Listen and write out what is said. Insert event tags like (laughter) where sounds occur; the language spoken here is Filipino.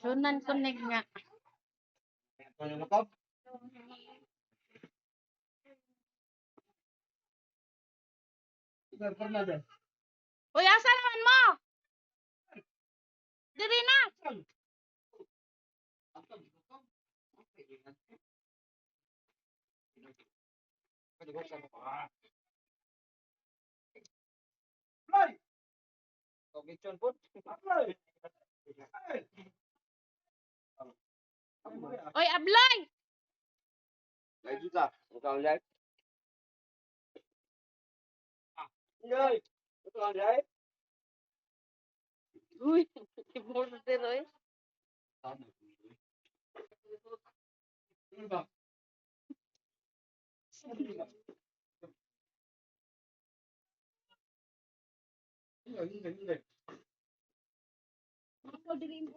Sunan ko nag nga. Ito yung laptop. Sir Fernandez. Uy, asa naman mo? Diri na. Fly! Okay, John, put. Fly! Oi, lên Lấy chút ra, một con đấy. À, ơi, một (laughs) con đấy. Ui, que bom de dois. Não, não, não, não.